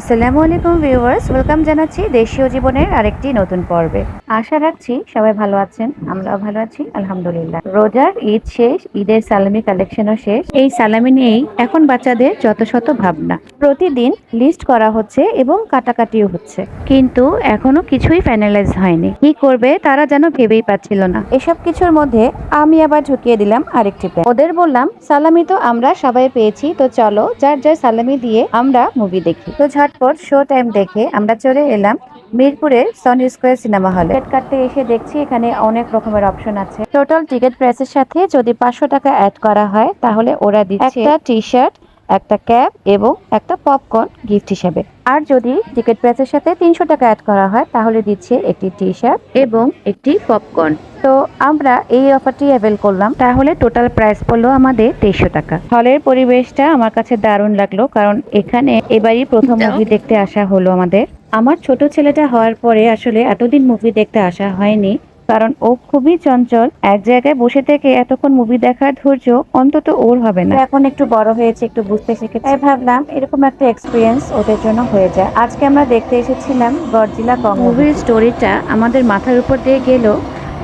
আসসালামু আলাইকুম viewers, welcome জানাচ্ছি দেশীয় জীবনের আরেকটি নতুন পর্বে। আশা রাখছি সবাই ভালো আছেন, আমরাও ভালো আছি, আলহামদুলিল্লাহ। রোজার ঈদ শেষ, ঈদের সালামি কালেকশনও শেষ। এই সালামি নিয়েই এখন বাচ্চাদের যত শত ভাবনা। প্রতিদিন লিস্ট করা হচ্ছে এবং কাটাকাটিও হচ্ছে। কিন্তু এখনও কিছুই ফাইনালাইজ হয়নি। কি করবে তারা যেন ভেবেই পাচ্ছিল না। এসব কিছুর মধ্যে আমি আবার ঢুকিয়ে দিলাম আরেকটি প্ল্যান ওদের বললাম, সালামি তো আমরা সবাই পেয়েছি, তো চলো যার যার সালামি দিয়ে আমরা মুভি দেখি। তো ঝটপট শো টাইম দেখে আমরা চলে এলাম মিরপুরের সনি স্কোয়ার সিনেমা হলে। টিকিট কাটতে এসে দেখছি এখানে অনেক রকমের অপশন আছে। টোটাল টিকিট প্রাইসের সাথে যদি পাঁচশো টাকা অ্যাড করা হয়, তাহলে ওরা দিচ্ছে একটা টি শার্ট একটা ক্যাব এবং একটা পপকর্ন গিফট হিসেবে। আর যদি টিকিট প্রাইসের সাথে তিনশো টাকা অ্যাড করা হয় তাহলে দিচ্ছে একটি টি শার্ট এবং একটি পপকর্ন। তো আমরা এই অফারটি অ্যাভেল করলাম। তাহলে টোটাল প্রাইস পড়ল আমাদের তেইশশো টাকা। হলের পরিবেশটা আমার কাছে দারুণ লাগল কারণ এখানে এবারই প্রথম মুভি দেখতে আসা হলো আমাদের। আমার ছোট ছেলেটা হওয়ার পরে আসলে এতদিন মুভি দেখতে আসা হয়নি। কারণ ও খুবই চঞ্চল। এক জায়গায় বসে থেকে এতক্ষণ মুভি দেখার ধৈর্য অন্তত ওর হবে না। এখন একটু বড় হয়েছে একটু বুঝতে শিখেছে। তাই ভাবলাম এরকম একটা এক্সপিরিয়েন্স ওদের জন্য হয়ে যায়। আজকে আমরা দেখতে এসেছিলাম গডজিলা কং মুভির স্টোরিটা আমাদের মাথার উপর দিয়ে গেল।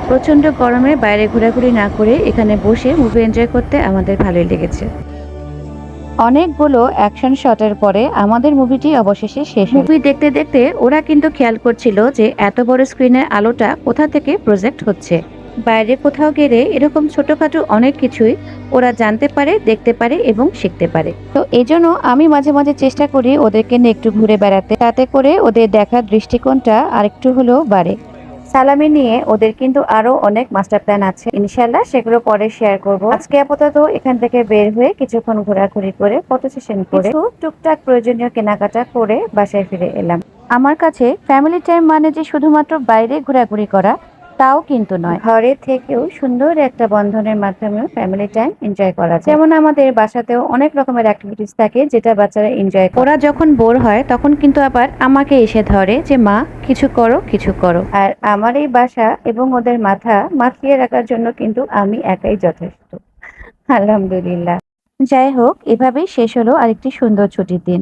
প্রচণ্ড গরমে বাইরে ঘোরাঘুরি না করে এখানে বসে মুভি এনজয় করতে আমাদের ভালোই লেগেছে। অনেকগুলো অ্যাকশন শটের পরে আমাদের মুভিটি অবশেষে শেষ মুভি দেখতে দেখতে ওরা কিন্তু খেয়াল করছিল যে এত বড় স্ক্রিনের আলোটা কোথা থেকে প্রজেক্ট হচ্ছে। বাইরে কোথাও গেলে এরকম ছোটখাটো অনেক কিছুই ওরা জানতে পারে দেখতে পারে এবং শিখতে পারে। তো এজন্য আমি মাঝে মাঝে চেষ্টা করি ওদেরকে নিয়ে একটু ঘুরে বেড়াতে তাতে করে ওদের দেখার দৃষ্টিকোণটা আরেকটু হলেও বাড়ে। সালামি নিয়ে ওদের কিন্তু আরও অনেক মাস্টার প্ল্যান আছে। ইনশাল্লাহ সেগুলো পরে শেয়ার করব। আজকে আপাতত এখান থেকে বের হয়ে কিছুক্ষণ ঘোরাঘুরি করে ফটো সেশন করে টুকটাক প্রয়োজনীয় কেনাকাটা করে বাসায় ফিরে এলাম। আমার কাছে ফ্যামিলি টাইম মানে যে শুধুমাত্র বাইরে ঘোরাঘুরি করা তাও কিন্তু নয়। ঘরে থেকেও সুন্দর একটা বন্ধনের মাধ্যমে ফ্যামিলি টাইম এনজয় করা যায়। যেমন আমাদের বাসাতেও অনেক রকমের অ্যাক্টিভিটিস থাকে যেটা বাচ্চারা এনজয় ওরা যখন বোর হয় তখন কিন্তু আবার আমাকে এসে ধরে যে মা কিছু করো কিছু করো। আর আমার এই বাসা এবং ওদের মাথা মাখিয়ে রাখার জন্য কিন্তু আমি একাই যথেষ্ট। আলহামদুলিল্লাহ। যাই হোক এভাবেই শেষ হলো আরেকটি সুন্দর ছুটির দিন।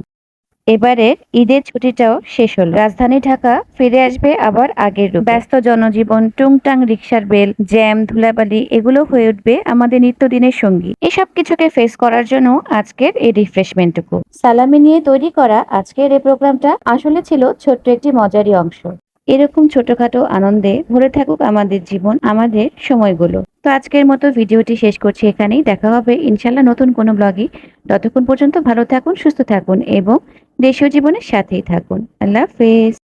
এবারে ঈদের ছুটিটাও শেষ হলো। রাজধানী ঢাকা ফিরে আসবে আবার আগের রূপ। ব্যস্ত জনজীবন, টুংটাং রিক্সার বেল, জ্যাম, ধুলাবালি, এগুলো হয়ে উঠবে আমাদের নিত্যদিনের সঙ্গী। এসব কিছুকে ফেস করার জন্য আজকের এই রিফ্রেশমেন্টটুকু সালামি নিয়ে তৈরি করা আজকের এই প্রোগ্রামটা আসলে ছিল ছোট্ট একটি মজারই অংশ। এরকম ছোটখাটো আনন্দে ভরে থাকুক আমাদের জীবন, আমাদের সময়গুলো। তো আজকের মতো ভিডিওটি শেষ করছি এখানেই। দেখা হবে ইনশাল্লাহ নতুন কোনো ব্লগে। ততক্ষণ পর্যন্ত ভালো থাকুন, সুস্থ থাকুন এবং দেশীয় জীবনের সাথেই থাকুন। আল্লাহ হাফেজ।